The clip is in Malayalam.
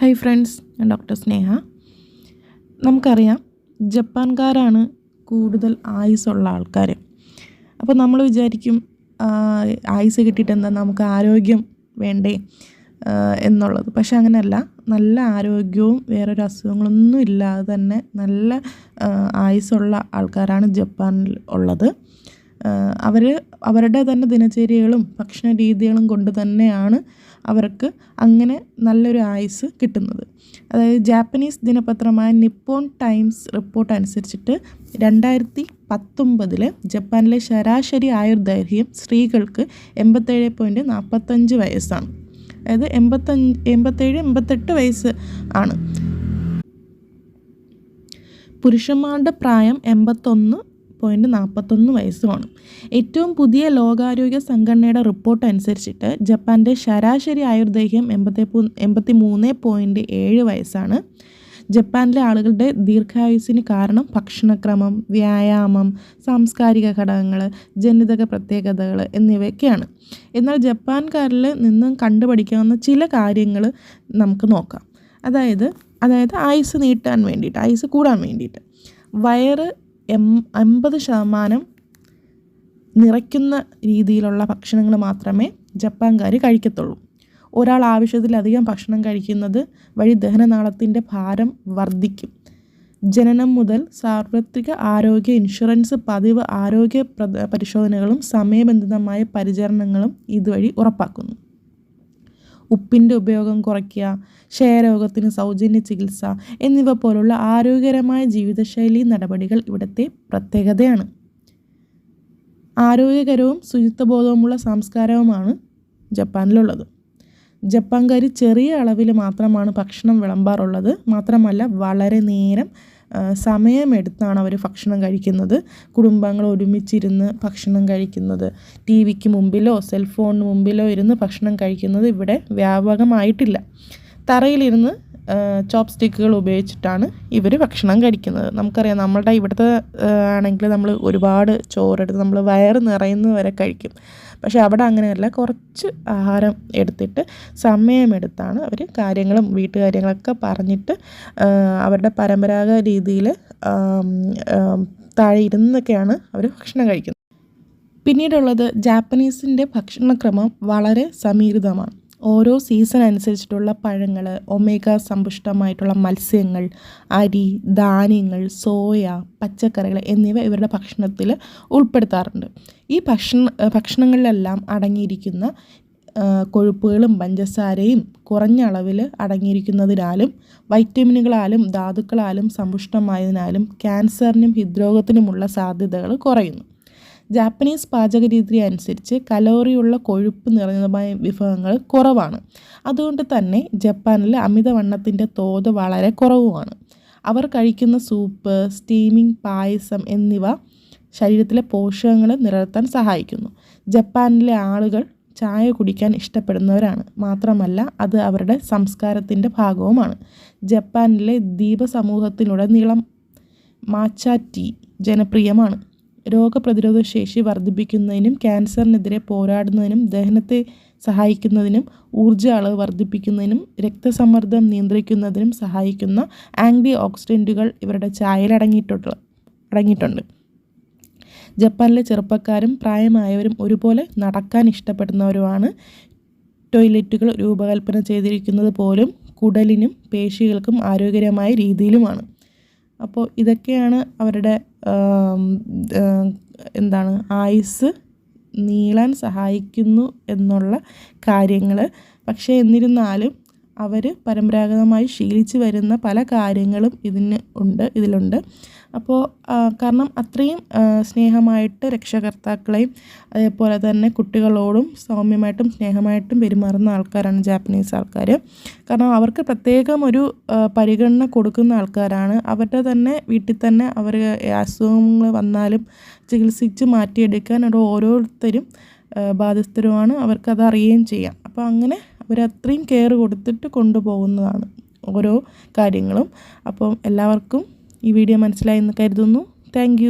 ഹായ് ഫ്രണ്ട്സ് ഞാൻ ഡോക്ടർ സ്നേഹ. നമുക്കറിയാം ജപ്പാൻകാരാണ് കൂടുതൽ ആയുസ്സുള്ള ആൾക്കാർ അപ്പോൾ നമ്മൾ വിചാരിക്കും ആയുസ് കിട്ടിയിട്ട് എന്താ നമുക്ക് ആരോഗ്യം വേണ്ടേ എന്നുള്ളത്. പക്ഷെ അങ്ങനെയല്ല. നല്ല ആരോഗ്യവും വേറൊരു അസുഖങ്ങളൊന്നും ഇല്ലാതെ തന്നെ നല്ല ആയുസ്സുള്ള ആൾക്കാരാണ് ജപ്പാനിൽ ഉള്ളത്. അവർ അവരുടെ തന്നെ ദിനചര്യകളും ഭക്ഷണ രീതികളും കൊണ്ട് തന്നെയാണ് അവർക്ക് അങ്ങനെ നല്ലൊരു ആയുസ് കിട്ടുന്നത്. അതായത് ജാപ്പനീസ് ദിനപത്രമായ നിപ്പോൺ ടൈംസ് റിപ്പോർട്ട് അനുസരിച്ചിട്ട് രണ്ടായിരത്തി പത്തൊമ്പതിൽ ജപ്പാനിലെ ശരാശരി ആയുർദൈർഘ്യം സ്ത്രീകൾക്ക് എൺപത്തേഴ് പോയിന്റ് നാൽപ്പത്തഞ്ച് വയസ്സാണ്. അതായത് എൺപത്തഞ്ച് എൺപത്തേഴ് എൺപത്തെട്ട് വയസ്സ് ആണ്. പുരുഷന്മാരുടെ പ്രായം എൺപത്തൊന്ന് പോയിന്റ് നാൽപ്പത്തൊന്ന് വയസ്സുമാണ് ഏറ്റവും പുതിയ ലോകാരോഗ്യ സംഘടനയുടെ റിപ്പോർട്ട് അനുസരിച്ചിട്ട് ജപ്പാന്റെ ശരാശരി ആയുർദൈർഘ്യം എൺപത്തി എൺപത്തി മൂന്ന് പോയിന്റ് ഏഴ് വയസ്സാണ്. ജപ്പാനിലെ ആളുകളുടെ ദീർഘായുസിന് കാരണം ഭക്ഷണക്രമം വ്യായാമം സാംസ്കാരിക ഘടകങ്ങൾ ജനിതക പ്രത്യേകതകൾ എന്നിവയൊക്കെയാണ്. എന്നാൽ ജപ്പാൻകാരിൽ നിന്നും കണ്ടുപഠിക്കാവുന്ന ചില കാര്യങ്ങൾ നമുക്ക് നോക്കാം. അതായത് അതായത് ആയുസ് നീട്ടാൻ വേണ്ടിയിട്ട് ആയുസ് കൂടാൻ വേണ്ടിയിട്ട്. വയറ് എം അമ്പത് ശതമാനം നിറയ്ക്കുന്ന രീതിയിലുള്ള ഭക്ഷണങ്ങൾ മാത്രമേ ജപ്പാൻകാർ കഴിക്കത്തുള്ളൂ. ഒരാൾ ആവശ്യത്തിലധികം ഭക്ഷണം കഴിക്കുന്നത് വഴി ദഹനനാളത്തിന്റെ ഭാരം വർദ്ധിക്കും. ജനനം മുതൽ സാർവത്രിക ആരോഗ്യ ഇൻഷുറൻസ് പതിവ് ആരോഗ്യ പരിശോധനകളും സമയബന്ധിതമായ പരിചരണങ്ങളും ഇതുവഴി ഉറപ്പാക്കുന്നു. ഉപ്പിന്റെ ഉപയോഗം കുറയ്ക്കുക ക്ഷയരോഗത്തിന് സൗജന്യ ചികിത്സ എന്നിവ പോലുള്ള ആരോഗ്യകരമായ ജീവിതശൈലി നടപടികൾ ഇവിടുത്തെ പ്രത്യേകതയാണ്. ആരോഗ്യകരവും ശുചിത്വബോധവുമുള്ള സംസ്കാരവുമാണ് ജപ്പാനിലുള്ളത്. ജപ്പാൻകാർ ചെറിയ അളവിൽ മാത്രമാണ് ഭക്ഷണം വിളമ്പാറുള്ളത്. മാത്രമല്ല വളരെ നേരം സമയമെടുത്താണ് അവർ ഭക്ഷണം കഴിക്കുന്നത്. കുടുംബങ്ങൾ ഒരുമിച്ചിരുന്ന് ഭക്ഷണം കഴിക്കുന്നത്. ടി വിക്ക് മുമ്പിലോ സെൽഫോണിന് മുമ്പിലോ ഇരുന്ന് ഭക്ഷണം കഴിക്കുന്നത് ഇവിടെ വ്യാപകമായിട്ടില്ല. തറയിലിരുന്ന് ചോപ്പ് സ്റ്റിക്കുകൾ ഉപയോഗിച്ചിട്ടാണ് ഇവർ ഭക്ഷണം കഴിക്കുന്നത്. നമുക്കറിയാം നമ്മളുടെ ഇവിടുത്തെ ആണെങ്കിൽ നമ്മൾ ഒരുപാട് ചോറെടുത്ത് നമ്മൾ വയറ് നിറയുന്ന വരെ കഴിക്കും. പക്ഷേ അവിടെ അങ്ങനെയല്ല. കുറച്ച് ആഹാരം എടുത്തിട്ട് സമയമെടുത്താണ് അവർ കാര്യങ്ങളും വീട്ടുകാര്യങ്ങളൊക്കെ പറഞ്ഞിട്ട് അവരുടെ പരമ്പരാഗത രീതിയിൽ താഴെ ഇരുന്നൊക്കെയാണ് അവർ ഭക്ഷണം കഴിക്കുന്നത്. പിന്നീടുള്ളത് ജാപ്പനീസിന്റെ ഭക്ഷണക്രമം വളരെ സമീകൃതമാണ്. ഓരോ സീസൺ അനുസരിച്ചിട്ടുള്ള പഴങ്ങൾ ഒമേഗ സമ്പുഷ്ടമായിട്ടുള്ള മത്സ്യങ്ങൾ അരി ധാന്യങ്ങൾ സോയ പച്ചക്കറികൾ എന്നിവ ഇവരുടെ ഭക്ഷണത്തിൽ ഉൾപ്പെടുത്താറുണ്ട്. ഈ ഭക്ഷണ ഭക്ഷണങ്ങളിലെല്ലാം അടങ്ങിയിരിക്കുന്ന കൊഴുപ്പുകളും പഞ്ചസാരയും കുറഞ്ഞ അളവിൽ അടങ്ങിയിരിക്കുന്നതിനാലും വൈറ്റമിനുകളാലും ധാതുക്കളാലും സമ്പുഷ്ടമായതിനാലും ക്യാൻസറിനും ഹൃദ്രോഗത്തിനുമുള്ള സാധ്യതകൾ കുറയുന്നു. ജാപ്പനീസ് പാചകരീതി അനുസരിച്ച് കലോറിയുള്ള കൊഴുപ്പ് നിറഞ്ഞതുമായ വിഭവങ്ങൾ കുറവാണ്. അതുകൊണ്ട് തന്നെ ജപ്പാനിൽ അമിതവണ്ണത്തിന്റെ തോത് വളരെ കുറവുമാണ്. അവർ കഴിക്കുന്ന സൂപ്പ് സ്റ്റീമിംഗ് പായസം എന്നിവ ശരീരത്തിലെ പോഷകങ്ങൾ നിലനിർത്താൻ സഹായിക്കുന്നു. ജപ്പാനിലെ ആളുകൾ ചായ കുടിക്കാൻ ഇഷ്ടപ്പെടുന്നവരാണ്. മാത്രമല്ല അത് അവരുടെ സംസ്കാരത്തിന്റെ ഭാഗവുമാണ്. ജപ്പാനിലെ ദ്വീപ സമൂഹത്തിനുടനീളം മാച്ച ടീ ജനപ്രിയമാണ്. രോഗപ്രതിരോധ ശേഷി വർദ്ധിപ്പിക്കുന്നതിനും ക്യാൻസറിനെതിരെ പോരാടുന്നതിനും ദഹനത്തെ സഹായിക്കുന്നതിനും ഊർജ അളവ് വർദ്ധിപ്പിക്കുന്നതിനും രക്തസമ്മർദ്ദം നിയന്ത്രിക്കുന്നതിനും സഹായിക്കുന്ന ആന്റി ഓക്സിഡന്റുകൾ ഇവരുടെ ചായയിൽ അടങ്ങിയിട്ടുണ്ട് അടങ്ങിയിട്ടുണ്ട്. ജപ്പാനിലെ ചെറുപ്പക്കാരും പ്രായമായവരും ഒരുപോലെ നടക്കാൻ ഇഷ്ടപ്പെടുന്നവരുമാണ്. ടോയ്ലറ്റുകൾ രൂപകൽപ്പന ചെയ്തിരിക്കുന്നത് പോലും കുടലിനും പേശികൾക്കും ആരോഗ്യകരമായ രീതിയിലുമാണ്. അപ്പോൾ ഇതൊക്കെയാണ് അവരുടെ എന്താണ് ആയുസ് നീളാൻ സഹായിക്കുന്നു എന്നുള്ള കാര്യങ്ങൾ പക്ഷേ എന്നിരുന്നാലും അവർ പരമ്പരാഗതമായി ശീലിച്ച് വരുന്ന പല കാര്യങ്ങളും ഇതിന് ഉണ്ട് ഇതിലുണ്ട്. അപ്പോൾ കാരണം അത്രയും സ്നേഹമായിട്ട് രക്ഷകർത്താക്കളെയും അതേപോലെ തന്നെ കുട്ടികളോടും സൗമ്യമായിട്ടും സ്നേഹമായിട്ടും പെരുമാറുന്ന ആൾക്കാരാണ് ജാപ്പനീസ് ആൾക്കാർ കാരണം അവർക്ക് പ്രത്യേകം ഒരു പരിഗണന കൊടുക്കുന്ന ആൾക്കാരാണ്. അവരുടെ തന്നെ വീട്ടിൽ തന്നെ അവർ അസുഖങ്ങൾ വന്നാലും ചികിത്സിച്ച് മാറ്റിയെടുക്കാൻ ഓരോരുത്തരും ബാധ്യസ്ഥരുമാണ്. അവർക്കത് അറിയുകയും ചെയ്യാം. അപ്പോൾ അങ്ങനെ അവരത്രയും കെയർ കൊടുത്തിട്ട് കൊണ്ടുപോകുന്നതാണ് ഓരോ കാര്യങ്ങളും. അപ്പം എല്ലാവർക്കും ഈ വീഡിയോ മനസ്സിലായി എന്ന് കരുതുന്നു. താങ്ക്